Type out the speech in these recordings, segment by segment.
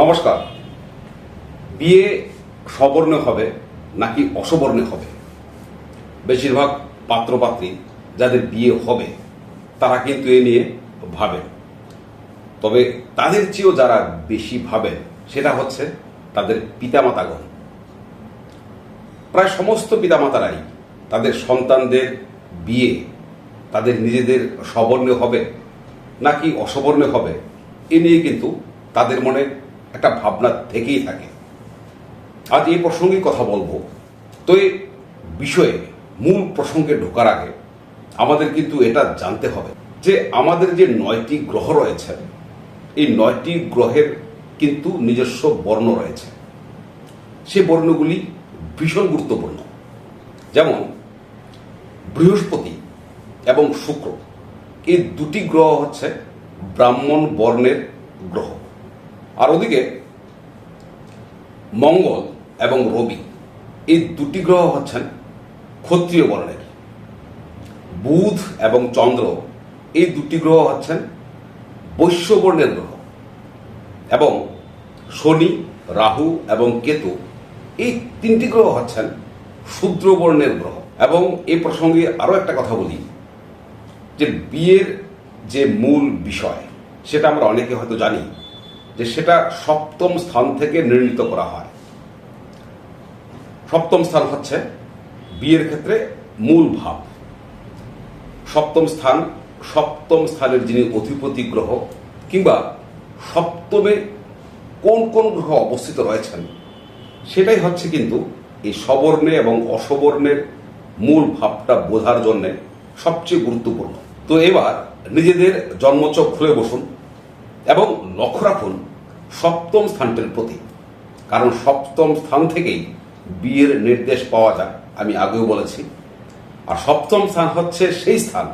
নমস্কার। বিয়ে সবর্ণে হবে নাকি অসবর্ণে হবে? বেশিরভাগ পাত্রপাত্রী যাদের বিয়ে হবে, তারা কিন্তু এ নিয়ে ভাবেন। তবে তাদের চেয়েও যারা বেশি ভাবেন, সেটা হচ্ছে তাদের পিতামাতাগণ। প্রায় সমস্ত পিতামাতারাই তাদের সন্তানদের বিয়ে, তাদের নিজেদের সবর্ণে হবে নাকি অসবর্ণে হবে, এ নিয়ে কিন্তু তাদের মনে একটা ভাবনা থেকেই থাকে। আজ এই প্রসঙ্গে কথা বলব। তো এই বিষয়ে মূল প্রসঙ্গে ঢোকার আগে আমাদের কিন্তু এটা জানতে হবে যে আমাদের যে নয়টি গ্রহ রয়েছে, এই নয়টি গ্রহের কিন্তু নিজস্ব বর্ণ রয়েছে। সে বর্ণগুলি ভীষণ গুরুত্বপূর্ণ। যেমন বৃহস্পতি এবং শুক্র, এই দুটি গ্রহ হচ্ছে ব্রাহ্মণ বর্ণের গ্রহ। আর ওদিকে মঙ্গল এবং রবি, এই দুটি গ্রহ হচ্ছেন ক্ষত্রিয় বর্ণের। বুধ এবং চন্দ্র, এই দুটি গ্রহ হচ্ছেন বৈশ্য বর্ণের গ্রহ। এবং শনি, রাহু এবং কেতু, এই তিনটি গ্রহ হচ্ছেন শূদ্র বর্ণের গ্রহ। এবং এ প্রসঙ্গে আরও একটা কথা বলি, যে বিয়ের যে মূল বিষয়, সেটা আমরা অনেকে হয়তো জানি যে সেটা সপ্তম স্থান থেকে নির্ণীত করা হয়। সপ্তম স্থান হচ্ছে বিয়ের ক্ষেত্রে মূল ভাব। সপ্তম স্থান, সপ্তম স্থানের যিনি অধিপতি গ্রহ কিংবা সপ্তমে কোন কোন গ্রহ অবস্থিত রয়েছেন, সেটাই হচ্ছে কিন্তু এই সবর্ণে এবং অসবর্ণের মূল ভাবটা বোঝার জন্যে সবচেয়ে গুরুত্বপূর্ণ। তো এবার নিজেদের জন্মচক খুলে বসুন এবং লক্ষ্য রাখুন সপ্তম স্থানটির প্রতি কারণ সপ্তম স্থান থেকেই বিয়ের নির্দেশ পাওয়া যায়, আমি আগেও বলেছি। আর সপ্তম স্থান হচ্ছে সেই স্থান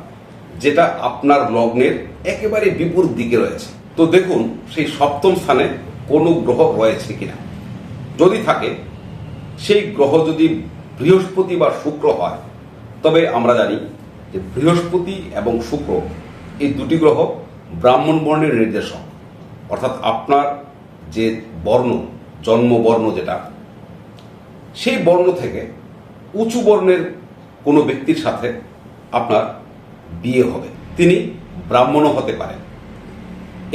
যেটা আপনার লগ্নের একেবারে বিপরীত দিকে রয়েছে। তো দেখুন, সেই সপ্তম স্থানে কোনো গ্রহ রয়েছে কিনা। যদি থাকে, সেই গ্রহ যদি বৃহস্পতি বা শুক্র হয়, তবে আমরা জানি যে বৃহস্পতি এবং শুক্র এই দুটি গ্রহ ব্রাহ্মণ বর্ণের নির্দেশক। অর্থাৎ আপনার যে বর্ণ, জন্মবর্ণ যেটা, সেই বর্ণ থেকে উঁচু বর্ণের কোনো ব্যক্তির সাথে আপনার বিয়ে হবে। তিনি ব্রাহ্মণও হতে পারেন।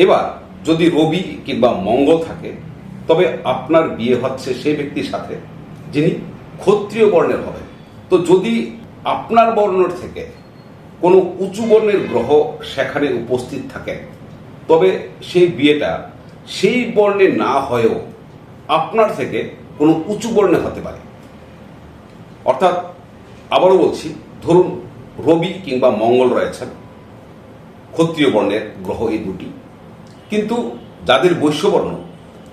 এবার যদি রবি কিংবা মঙ্গল থাকে, তবে আপনার বিয়ে হচ্ছে সেই ব্যক্তির সাথে যিনি ক্ষত্রিয় বর্ণের হবে। তো যদি আপনার বর্ণের থেকে কোনো উঁচু বর্ণের গ্রহ সেখানে উপস্থিত থাকে, তবে সেই বিয়েটা সেই বর্ণে না হয়েও আপনার থেকে কোনো উঁচু বর্ণে হতে পারে। অর্থাৎ আবারও বলছি, ধরুন রবি কিংবা মঙ্গল রয়েছেন, ক্ষত্রিয় বর্ণের গ্রহ এই দুটি। কিন্তু যাদের বৈশ্যবর্ণ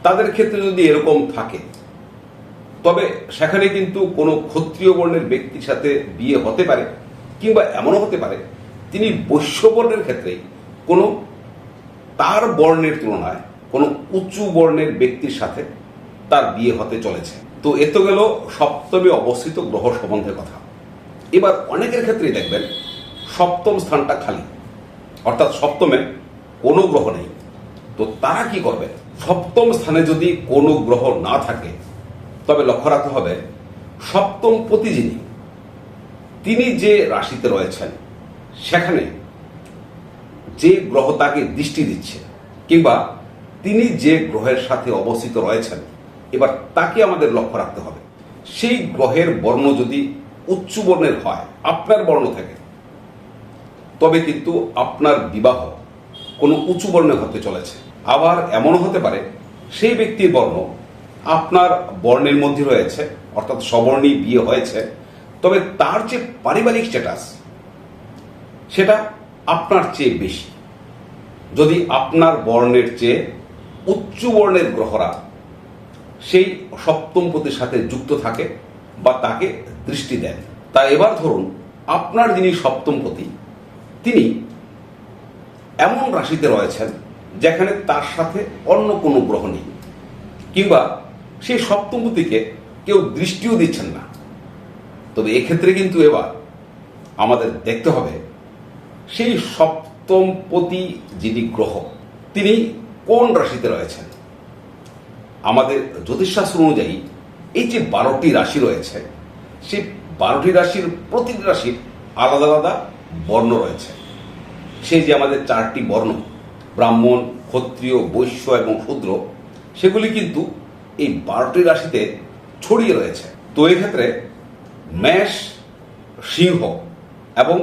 তাদের ক্ষেত্রে যদি এরকম থাকে, তবে সেখানে কিন্তু কোনো ক্ষত্রিয় বর্ণের ব্যক্তির সাথে বিয়ে হতে পারে কিংবা এমনও হতে পারে, তিনি বৈশ্যবর্ণের ক্ষেত্রে কোনো তার বর্ণের তুলনায় কোনো উঁচু বর্ণের ব্যক্তির সাথে তার বিয়ে হতে চলেছে। তো এ তো গেল সপ্তমে অবস্থিত গ্রহ সম্বন্ধের কথা। এবার অনেকের ক্ষেত্রেই দেখবেন সপ্তম স্থানটা খালি। অর্থাৎ সপ্তমে কোনো গ্রহ নেই। তো তারা কি করবে? সপ্তম স্থানে যদি কোনো গ্রহ না থাকে, তবে লক্ষ্য রাখতে হবে, সপ্তম পতি যিনি, তিনি যে রাশিতে রয়েছেন, সেখানে যে গ্রহ তাকে দৃষ্টি দিচ্ছে কিংবা তিনি যে গ্রহের সাথে অবস্থিত রয়েছেন, এবার তাকে আমাদের লক্ষ্য রাখতে হবে। সেই গ্রহের বর্ণ যদি উচ্চ বর্ণের হয়, আপনার বর্ণ থেকে, তবে কিন্তু আপনার বিবাহ কোনো উঁচু বর্ণে হতে চলেছে। আবার এমনও হতে পারে, সেই ব্যক্তির বর্ণ আপনার বর্ণের মধ্যে রয়েছে, অর্থাৎ সবর্ণী বিয়ে হয়েছে, তবে তার যে পারিবারিক স্ট্যাটাস সেটা আপনার চেয়ে বেশি। যদি আপনার বর্ণের চেয়ে উচ্চ বর্ণের গ্রহরা সেই সপ্তমপতির সাথে যুক্ত থাকে বা তাকে দৃষ্টি দেন। তা এবার ধরুন, আপনার যিনি সপ্তমপতি, তিনি এমন রাশিতে রয়েছেন যেখানে তার সাথে অন্য কোনো গ্রহ নেই, কিংবা সেই সপ্তমপতিকে কেউ দৃষ্টিও দিচ্ছেন না। তবে এক্ষেত্রে কিন্তু এবার আমাদের দেখতে হবে, সেই সপ্তমপতি যিনি গ্রহ, তিনি কোন রাশিতে রয়েছেন? আমাদের জ্যোতিষশাস্ত্র অনুযায়ী এই যে বারোটি রাশি রয়েছে, সেই বারোটি রাশির প্রতিটি রাশির আলাদা আলাদা বর্ণ রয়েছে। সেই যে আমাদের চারটি বর্ণ, ব্রাহ্মণ, ক্ষত্রিয়, বৈশ্য এবং শূদ্র, সেগুলি কিন্তু এই বারোটি রাশিতে ছড়িয়ে রয়েছে। তো এক্ষেত্রে মেষ, সিংহ এবং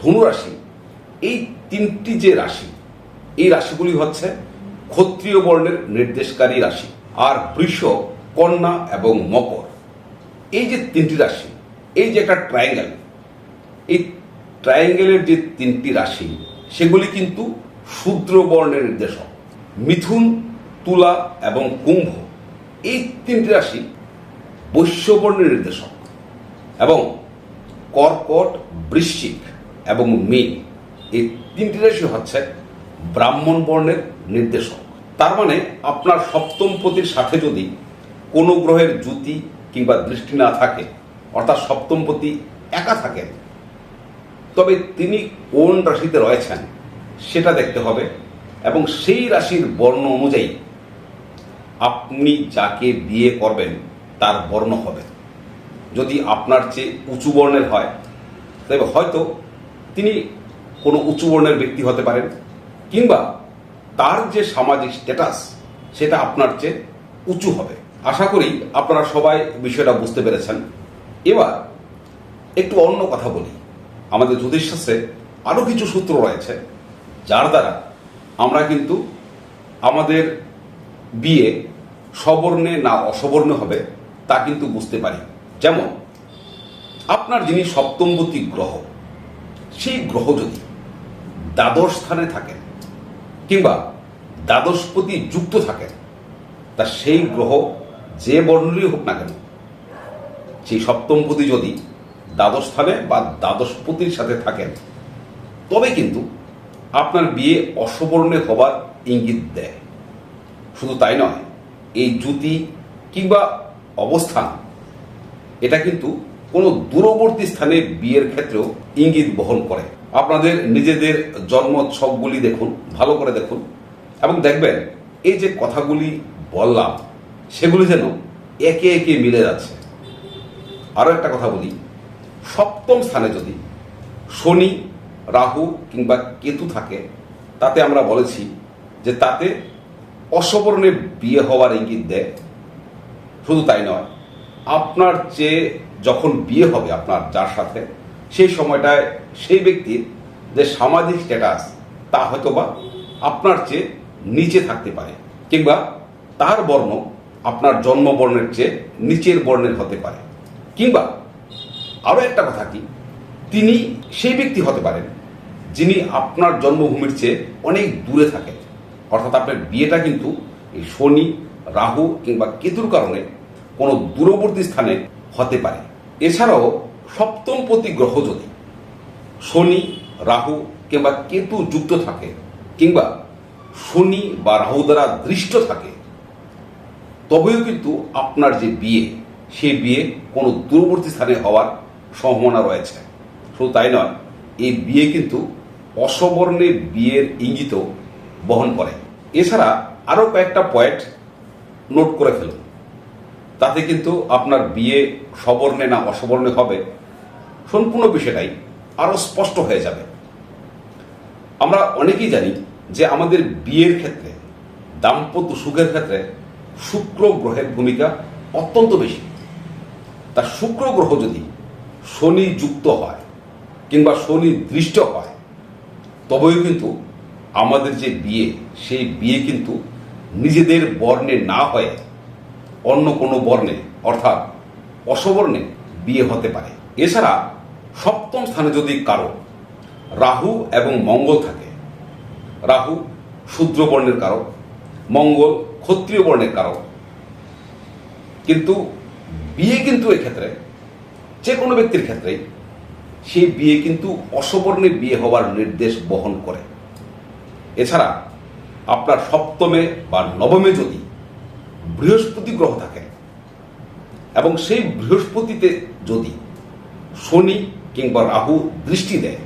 ধনু রাশি এই তিনটি যে রাশি, এই রাশিগুলি হচ্ছে ক্ষত্রিয় বর্ণের নির্দেশকারী রাশি আর বৃষ, কন্যা এবং মকর। এই যে তিনটি রাশি, এই যে একটা ট্রায়াঙ্গেল এই ট্রায়াঙ্গেলের যে তিনটি রাশি, সেগুলি কিন্তু শূদ্র বর্ণের নির্দেশক। মিথুন, তুলা এবং কুম্ভ, এই তিনটি রাশি বৈশ্য বর্ণের নির্দেশক এবং কর্কট, বৃশ্চিক এবং মীন এই তিনটি রাশি হচ্ছে ব্রাহ্মণ বর্ণের নির্দেশক। তার মানে আপনার সপ্তম পতির সাথে যদি কোনো গ্রহের জ্যোতি কিংবা দৃষ্টি না থাকে, অর্থাৎ সপ্তম পতি একা থাকেন, তবে তিনি কোন রাশিতে রয়েছেন সেটা দেখতে হবে এবং সেই রাশির বর্ণ অনুযায়ী আপনি যাকে বিয়ে করবেন তার বর্ণ হবে। যদি আপনার চেয়ে উঁচু বর্ণের হয়, তবে হয়তো তিনি কোনো উঁচু বর্ণের ব্যক্তি হতে পারেন। কিংবা তার যে সামাজিক স্ট্যাটাস সেটা আপনার চেয়ে উঁচু হবে। আশা করি আপনারা সবাই বিষয়টা বুঝতে পেরেছেন। এবার একটু অন্য কথা বলি। আমাদের জ্যোতিষশাস্ত্রে আরও কিছু সূত্র রয়েছে, যার দ্বারা আমরা কিন্তু আমাদের বিয়ে সবর্ণে না অসবর্ণে হবে, তা কিন্তু বুঝতে পারি। যেমন, আপনার যিনি সপ্তমবতী গ্রহ, সেই গ্রহ যদি দ্বাদশ স্থানে থাকেন কিংবা দ্বাদশপতি যুক্ত থাকেন, তা সেই গ্রহ যে বর্ণেরই হোক না কেন, সেই সপ্তমপতি যদি দ্বাদশ স্থানে বা দ্বাদশপতির সাথে থাকেন, তবে কিন্তু আপনার বিয়ে অসবর্ণে হবার ইঙ্গিত দেয়। শুধু তাই নয়, এই জ্যোতি কিংবা অবস্থান, এটা কিন্তু কোনো দূরবর্তী স্থানে বিয়ের ক্ষেত্রেও ইঙ্গিত বহন করে। আপনাদের নিজেদের জন্ম ছকগুলি দেখুন, ভালো করে দেখুন, এবং দেখবেন এই যে কথাগুলি বললাম, সেগুলি যেন একে একে মিলে যাচ্ছে। আরও একটা কথা বলি, সপ্তম স্থানে যদি শনি, রাহু কিংবা কেতু থাকে, তাতে আমরা বলেছি যে তাতে অসবর্ণে বিয়ে হওয়ার ইঙ্গিত দেয়। শুধু তাই নয়, আপনার চেয়ে যখন বিয়ে হবে আপনার, যার সাথে সেই সময়টায় সেই ব্যক্তির যে সামাজিক স্ট্যাটাস তা হয়তো বা আপনার চেয়ে নিচে থাকতে পারে কিংবা তার বর্ণ আপনার জন্মবর্ণের চেয়ে নিচের বর্ণের হতে পারে। কিংবা আরও একটা কথা কি, তিনি সেই ব্যক্তি হতে পারেন যিনি আপনার জন্মভূমির চেয়ে অনেক দূরে থাকেন। অর্থাৎ আপনার বিয়েটা কিন্তু এই শনি, রাহু কিংবা কেতুর কারণে কোনো দূরবর্তী স্থানে হতে পারে। এছাড়াও সপ্তম প্রতি গ্রহ যদি শনি, রাহু কিংবা কেতু যুক্ত থাকে, কিংবা শনি বা রাহু দ্বারা দৃষ্ট থাকে, তবেও কিন্তু আপনার যে বিয়ে, সেই বিয়ে কোনো দূরবর্তী স্থানে হওয়ার সম্ভাবনা রয়েছে। শুধু তাই নয়, এই বিয়ে কিন্তু অসবর্ণে বিয়ের ইঙ্গিত বহন করে। এছাড়া আরও কয়েকটা পয়েন্ট নোট করে ফেলুন। তাতে কিন্তু আপনার বিয়ে সবর্ণে না অসবর্ণে হবে সম্পূর্ণ বিষয়টাই আরও স্পষ্ট হয়ে যাবে। আমরা অনেকেই জানি যে আমাদের বিয়ের ক্ষেত্রে, দাম্পত্য সুখের ক্ষেত্রে শুক্র গ্রহের ভূমিকা অত্যন্ত বেশি। তা শুক্র গ্রহ যদি শনি যুক্ত হয় কিংবা শনি দৃষ্ট হয়, তবেও কিন্তু আমাদের যে বিয়ে, সেই বিয়ে কিন্তু নিজেদের বর্ণে না হয়ে অন্য কোনো বর্ণে, অর্থাৎ অসবর্ণে বিয়ে হতে পারে। এছাড়া সপ্তম স্থানে যদি কারও রাহু এবং মঙ্গল থাকে, রাহু শূদ্র বর্ণের কারক, মঙ্গল ক্ষত্রিয় বর্ণের কারক, কিন্তু বিয়ে কিন্তু এক্ষেত্রে যে কোনো ব্যক্তির ক্ষেত্রেই সেই বিয়ে কিন্তু অসবর্ণে বিয়ে হওয়ার নির্দেশ বহন করে। এছাড়া আপনার সপ্তমে বা নবমে যদি বৃহস্পতি গ্রহ থাকে এবং সেই বৃহস্পতিতে যদি শনি কিংবা রাহু দৃষ্টি দেয়,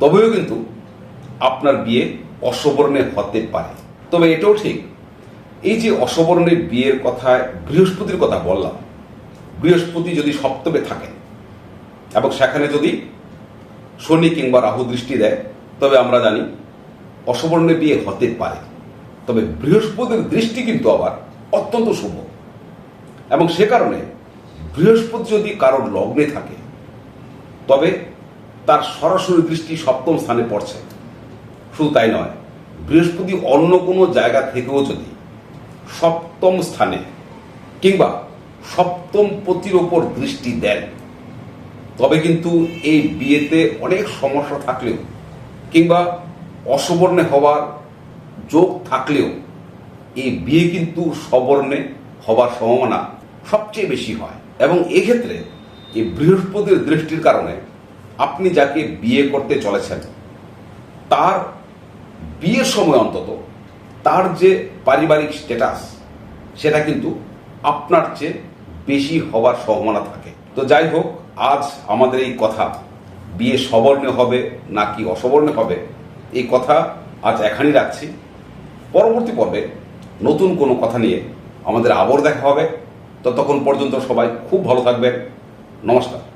তবেও কিন্তু আপনার বিয়ে অসবর্ণে হতে পারে। তবে এটাও ঠিক, এই যে অসবর্ণের বিয়ের কথায় বৃহস্পতির কথা বললাম, বৃহস্পতি যদি সপ্তমে থাকেন এবং সেখানে যদি শনি কিংবা রাহু দৃষ্টি দেয়, তবে আমরা জানি অসবর্ণে বিয়ে হতে পারে। তবে বৃহস্পতির দৃষ্টি কিন্তু আবার অত্যন্ত শুভ। এবং সে কারণে বৃহস্পতি যদি কারোর লগ্নে থাকে তবে তার সরাসরি দৃষ্টি সপ্তম স্থানে পড়ছে। শুধু তাই নয়, বৃহস্পতি অন্য কোনো জায়গা থেকেও যদি সপ্তম স্থানে কিংবা সপ্তম পতির ওপর দৃষ্টি দেন, তবে কিন্তু এই বিয়েতে অনেক সমস্যা থাকলেও কিংবা অসবর্ণে হওয়ার যোগ থাকলেও এই বিয়ে কিন্তু সবর্ণে হবার সম্ভাবনা সবচেয়ে বেশি হয়। এবং এক্ষেত্রে এই বৃহস্পতির দৃষ্টির কারণে আপনি যাকে বিয়ে করতে চলেছেন, তার বিয়ের সময় অন্তত তার যে পারিবারিক স্ট্যাটাস সেটা কিন্তু আপনার চেয়ে বেশি হবার সম্ভাবনা থাকে। তো যাই হোক, আজ আমাদের এই কথা, বিয়ে সবর্ণে হবে নাকি অসবর্ণে হবে, এই কথা আজ এখানেই রাখছি। পরবর্তী পর্বে নতুন কোনো কথা নিয়ে আমাদের আবার দেখা হবে। ততক্ষণ পর্যন্ত সবাই খুব ভালো থাকবেন। নমস্কার